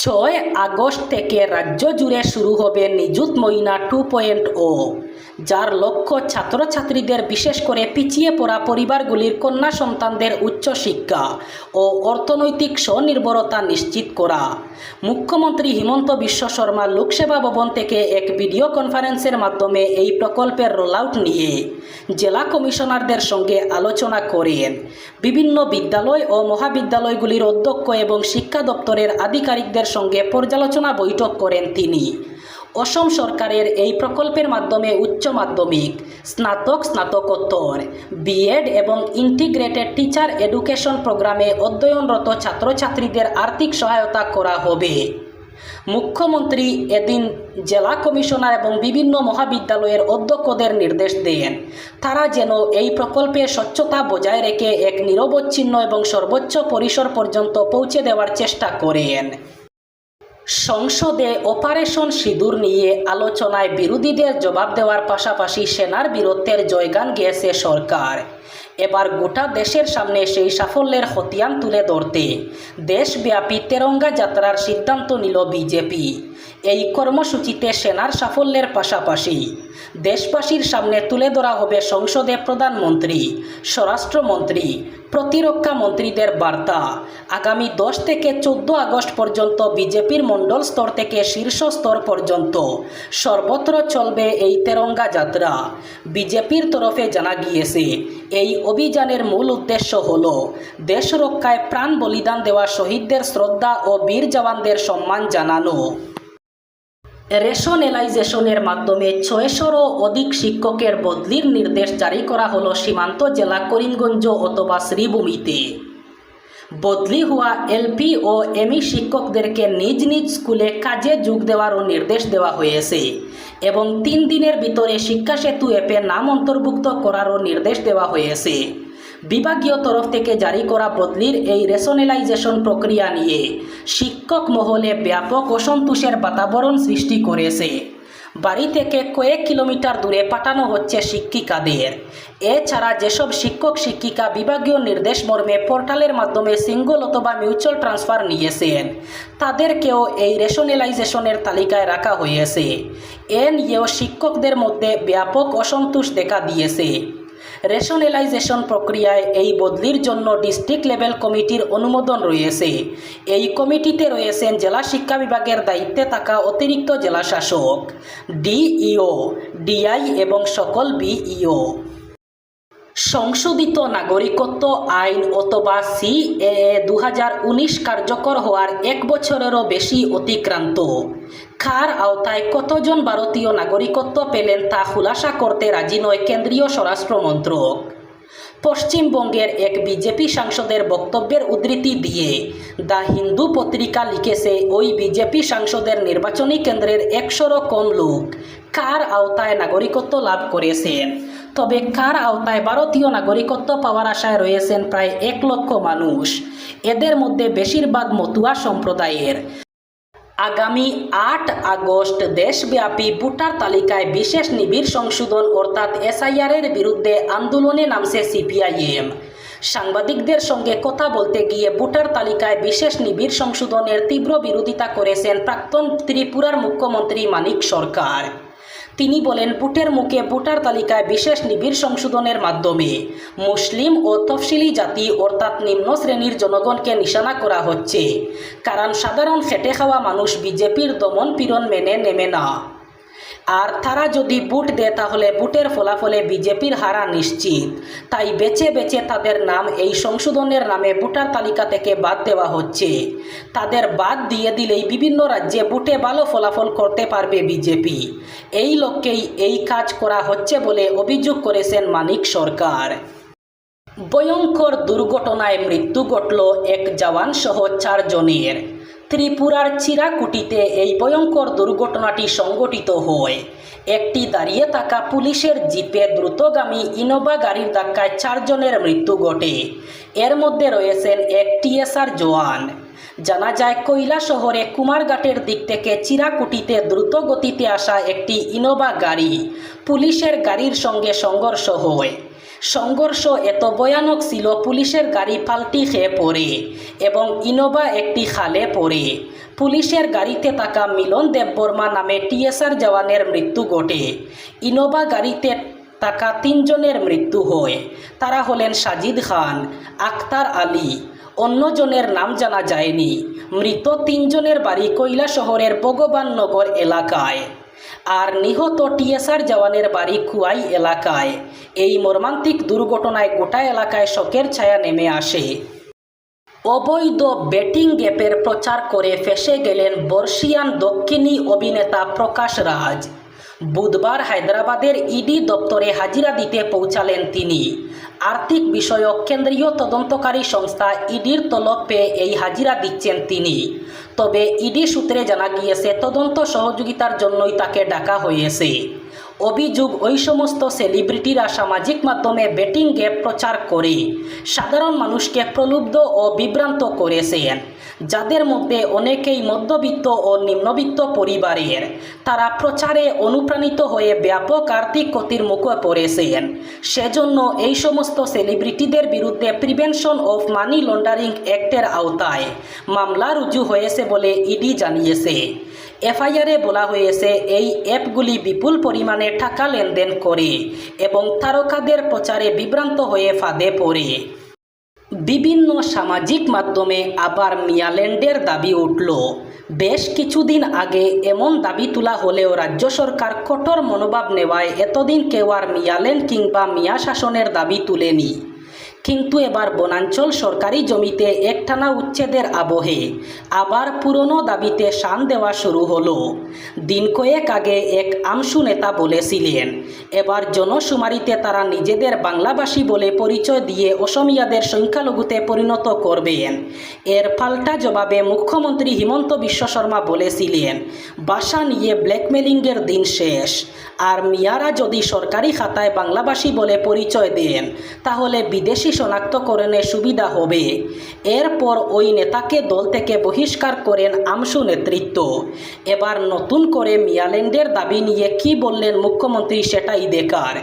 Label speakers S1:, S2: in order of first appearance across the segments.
S1: ছয় আগস্ট থেকে রাজ্য জুড়ে শুরু হবে নিযুত মইনা টু পয়েন্ট ও যার লক্ষ্য ছাত্রছাত্রীদের বিশেষ করে পিছিয়ে পড়া পরিবারগুলির কন্যা সন্তানদের উচ্চশিক্ষা ও অর্থনৈতিক স্বনির্ভরতা নিশ্চিত করা। মুখ্যমন্ত্রী হিমন্ত বিশ্ব শর্মা লোকসেবা ভবন থেকে এক ভিডিও কনফারেন্সের মাধ্যমে এই প্রকল্পের রোল আউট নিয়ে জেলা কমিশনারদের সঙ্গে আলোচনা করেন। বিভিন্ন বিদ্যালয় ও মহাবিদ্যালয়গুলির অধ্যক্ষ এবং শিক্ষা দপ্তরের আধিকারিকদের সঙ্গে পর্যালোচনা বৈঠক করেন তিনি। অসম সরকারের এই প্রকল্পের মাধ্যমে উচ্চ মাধ্যমিক, স্নাতক স্নাতকোত্তর বিএড এবং ইন্টিগ্রেটেড টিচার এডুকেশন প্রোগ্রামে অধ্যয়নরত ছাত্রছাত্রীদের আর্থিক সহায়তা করা হবে। মুখ্যমন্ত্রী এদিন জেলা কমিশনার এবং বিভিন্ন মহাবিদ্যালয়ের অধ্যক্ষদের নির্দেশ দেন। তারা যেন এই প্রকল্পে স্বচ্ছতা বজায় রেখে এক নিরবচ্ছিন্ন এবং সর্বোচ্চ পরিসর পর্যন্ত পৌঁছে দেওয়ার চেষ্টা করেন। সংসদে অপারেশন সিঁদুর নিয়ে আলোচনায় বিরোধীদের জবাব দেওয়ার পাশাপাশি সেনার বীরত্বের জয়গান গেয়েছে সরকার। এবার গোটা দেশের সামনে সেই সাফল্যের খতিয়ান তুলে ধরতে দেশব্যাপী তেরঙ্গা যাত্রার সিদ্ধান্ত নিল বিজেপি। এই কর্মসূচিতে সেনার সাফল্যের পাশাপাশি দেশবাসীর সামনে তুলে ধরা হবে সংসদে প্রধানমন্ত্রী, স্বরাষ্ট্রমন্ত্রী প্রতিরক্ষা মন্ত্রীদের বার্তা। আগামী দশ থেকে চোদ্দ আগস্ট পর্যন্ত বিজেপির মণ্ডল স্তর থেকে শীর্ষ স্তর পর্যন্ত সর্বত্র চলবে এই তেরঙ্গা যাত্রা। বিজেপির তরফে জানা গিয়েছে, এই অভিযানের মূল উদ্দেশ্য হল দেশ রক্ষায় প্রাণ বলিদান দেওয়া শহীদদের শ্রদ্ধা ও বীর জওয়ানদের সম্মান জানানো। রেশনেলাইজেশনের মাধ্যমে ছয়শোরও অধিক শিক্ষকের বদলির নির্দেশ জারি করা হলো সীমান্ত জেলা করিমগঞ্জ অথবা শ্রীভূমিতে। বদলি হওয়া এলপি ও এমই শিক্ষকদেরকে নিজ নিজ স্কুলে কাজে যোগ দেওয়ারও নির্দেশ দেওয়া হয়েছে এবং তিন দিনের ভিতরে শিক্ষা সেতু অ্যাপে নাম অন্তর্ভুক্ত করারও নির্দেশ দেওয়া হয়েছে। বিভাগীয় তরফ থেকে জারি করা বদলির এই রেশনালাইজেশন প্রক্রিয়া নিয়ে শিক্ষক মহলে ব্যাপক অসন্তোষের বাতাবরণ সৃষ্টি করেছে। বাড়ি থেকে কয়েক কিলোমিটার দূরে পাঠানো হচ্ছে শিক্ষিকাদের। এছাড়া যেসব শিক্ষক, শিক্ষিকা বিভাগীয় নির্দেশ মর্মে পোর্টালের মাধ্যমে সিঙ্গল অথবা মিউচুয়াল ট্রান্সফার নিয়েছেন, তাদেরকেও এই রেশনালাইজেশনের তালিকায় রাখা হয়েছে। এ নিয়েও শিক্ষকদের মধ্যে ব্যাপক অসন্তোষ দেখা দিয়েছে। রেশনালাইজেশন প্রক্রিয়ায় এই বদলির জন্য ডিস্ট্রিক্ট লেভেল কমিটির অনুমোদন রয়েছে। এই কমিটিতে রয়েছেন জেলা শিক্ষা বিভাগের দায়িত্বে থাকা অতিরিক্ত জেলা শাসক, ডিইও, ডিআই এবং সকল বিইও। সংশোধিত নাগরিকত্ব আইন অথবা সিএ দু কার্যকর হওয়ার এক বছরেরও বেশি অতিক্রান্ত। খার আওতায় কতজন ভারতীয় নাগরিকত্ব পেলেন তা খুলাসা করতে রাজি নয় কেন্দ্রীয় স্বরাষ্ট্র মন্ত্রক পশ্চিমবঙ্গের এক বিজেপি সাংসদের বক্তব্যের উদ্ধৃতি দিয়ে দ্য হিন্দু পত্রিকা লিখেছে, ওই বিজেপি সাংসদের নির্বাচনী কেন্দ্রের একশোরও কম লোক কার আওতায় নাগরিকত্ব লাভ করেছেন? তবে কার আওতায় ভারতীয় নাগরিকত্ব পাওয়ার আশায় রয়েছেন প্রায় এক লক্ষ মানুষ। এদের মধ্যে বেশিরভাগ মতুয়া সম্প্রদায়ের। আগামী আট আগস্ট দেশব্যাপী ভোটার তালিকায় বিশেষ নিবিড় সংশোধন অর্থাৎ এসআইআরের বিরুদ্ধে আন্দোলনে নামছে সিপিআইএম। সাংবাদিকদের সঙ্গে কথা বলতে গিয়ে ভোটার তালিকায় বিশেষ নিবিড় সংশোধনের তীব্র বিরোধিতা করেছেন প্রাক্তন ত্রিপুরার মুখ্যমন্ত্রী মানিক সরকার। তিনি বলেন পুটের মুখে ভোটার তালিকায় বিশেষ নিবিড় সংশোধনের মাধ্যমে মুসলিম ও তফসিলি জাতি অর্থাৎ নিম্ন শ্রেণির জনগণকে নিশানা করা হচ্ছে। কারণ সাধারণ ফেটে খাওয়া মানুষ বিজেপির দমন পীড়ন মেনে নেমে না। আর তারা যদি বুট দেয় তাহলে বুটের ফলাফলে বিজেপির হারা নিশ্চিত। তাই বেছে বেছে তাদের নাম এই সংশোধনের নামে ভোটার তালিকা থেকে বাদ দেওয়া হচ্ছে। তাদের বাদ দিয়ে দিলেই বিভিন্ন রাজ্যে বুটে ভালো ফলাফল করতে পারবে বিজেপি। এই লক্ষ্যেই এই কাজ করা হচ্ছে বলে অভিযোগ করেছেন মানিক সরকার। ভয়ঙ্কর দুর্ঘটনায় মৃত্যু ঘটল এক জওয়ান সহ চারজনের। ত্রিপুরার চিরাকুটিতে এই ভয়ঙ্কর দুর্ঘটনাটি সংঘটিত হয়। একটি দাঁড়িয়ে থাকা পুলিশের জিপে দ্রুতগামী ইনোভা গাড়ির ধাক্কায় চারজনের মৃত্যু ঘটে। এর মধ্যে রয়েছেন এক টিএসআর জওয়ান। জানা যায়, কৈলা শহরে কুমারঘাটের দিক থেকে চিরাকুটিতে দ্রুত গতিতে আসা একটি ইনোভা গাড়ি পুলিশের গাড়ির সঙ্গে সংঘর্ষ হয়। সংঘর্ষ এত ভয়ানক ছিল, পুলিশের গাড়ি পাল্টি খেয়ে পড়ে এবং ইনোভা একটি খালে পড়ে। পুলিশের গাড়িতে থাকা মিলন দেববর্মা নামে টিএসআর জওয়ানের মৃত্যু ঘটে। ইনোভা গাড়িতে থাকা তিনজনের মৃত্যু হয়। তারা হলেন সাজিদ খান আক্তার আলী। অন্যজনের নাম জানা যায়নি। মৃত তিনজনের বাড়ি কৈলা শহরের ভগবাননগর এলাকায়। আর নিহত টিএসআর জওয়ানের বাড়ি খুয়াই এলাকায়। এই মর্মান্তিক দুর্ঘটনায় গোটা এলাকায় শোকের ছায়া নেমে আসে। অবৈধ ব্যাটিং গ্যাপের প্রচার করে ফেসে গেলেন বর্ষিয়ান দক্ষিণী অভিনেতা প্রকাশ রাজ। বুধবার হায়দ্রাবাদের ইডি দপ্তরে হাজিরা দিতে পৌঁছালেন তিনি। আর্থিক বিষয়ক কেন্দ্রীয় তদন্তকারী সংস্থা ইডির তলব পেয়ে এই হাজিরা দিচ্ছেন তিনি। তবে ইডি সূত্রে জানা গিয়েছে, তদন্ত সহযোগিতার জন্যই তাকে ডাকা হয়েছে। অভিযোগ, ওই সমস্ত সেলিব্রিটিরা সামাজিক মাধ্যমে বেটিং গ্যাপ প্রচার করে। সাধারণ মানুষকে প্রলুব্ধ ও বিভ্রান্ত করেছেন। যাদের মধ্যে অনেকেই মধ্যবিত্ত ও নিম্নবিত্ত পরিবারের। তারা প্রচারে অনুপ্রাণিত হয়ে ব্যাপক আর্থিক ক্ষতির মুখে পড়েছেন। সেজন্য এই সমস্ত সেলিব্রিটিদের বিরুদ্ধে প্রিভেনশন অফ মানি লন্ডারিং অ্যাক্টের আওতায় মামলা রুজু হয়েছে বলে ইডি জানিয়েছে। এফআইআরে বলা হয়েছে, এই অ্যাপগুলি বিপুল পরিমাণে টাকা লেনদেন করে এবং তারকাদের প্রচারে বিভ্রান্ত হয়ে ফাঁদে পড়ে। বিভিন্ন সামাজিক মাধ্যমে আবার মিয়াল্যান্ডের দাবি উঠল। বেশ কিছুদিন আগে এমন দাবি তোলা হলেও রাজ্য সরকার কঠোর মনোভাব নেওয়ায় এতদিন কেউ আর মিয়াল্যান্ড কিংবা মিয়া শাসনের দাবি তুলেনি। কিন্তু এবার বনাঞ্চল সরকারি জমিতে একটানা উচ্ছেদের আবহে আবার পুরনো দাবিতে শান দেওয়া শুরু হলো। দিন কয়েক আগে এক আমসু নেতা বলেছিলেন, এবার জনশুমারিতে তারা নিজেদের বাংলাভাষী বলে পরিচয় দিয়ে অসমিয়াদের সংখ্যালঘুতে পরিণত করবেন। এর পাল্টা জবাবে মুখ্যমন্ত্রী হিমন্ত বিশ্ব শর্মা বলেছিলেন, বাসা নিয়ে ব্ল্যাকমেলিংয়ের দিন শেষ। আর মিয়ারা যদি সরকারি খাতায় বাংলাভাষী বলে পরিচয় দেন, তাহলে বিদেশি শনাক্তকরণে সুবিধা হবে। এরপর ওই নেতাকে দল থেকে বহিষ্কার করেন আমসু নেতৃত্ব। এবার নতুন করে মিয়াল্যান্ডের দাবি নিয়ে কি বললেন মুখ্যমন্ত্রী সেটাই দেখার।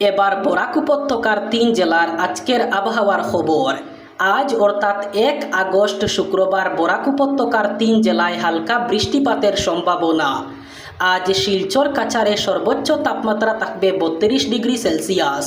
S1: এবার বরাক উপত্যকার তিন জেলার আজকের আবহাওয়ার খবর। আজ অর্থাৎ এক আগস্ট শুক্রবার বরাক উপত্যকার তিন জেলায় হালকা বৃষ্টিপাতের সম্ভাবনা। আজ শিলচর কাছারে সর্বোচ্চ তাপমাত্রা থাকবে বত্রিশ ডিগ্রি সেলসিয়াস।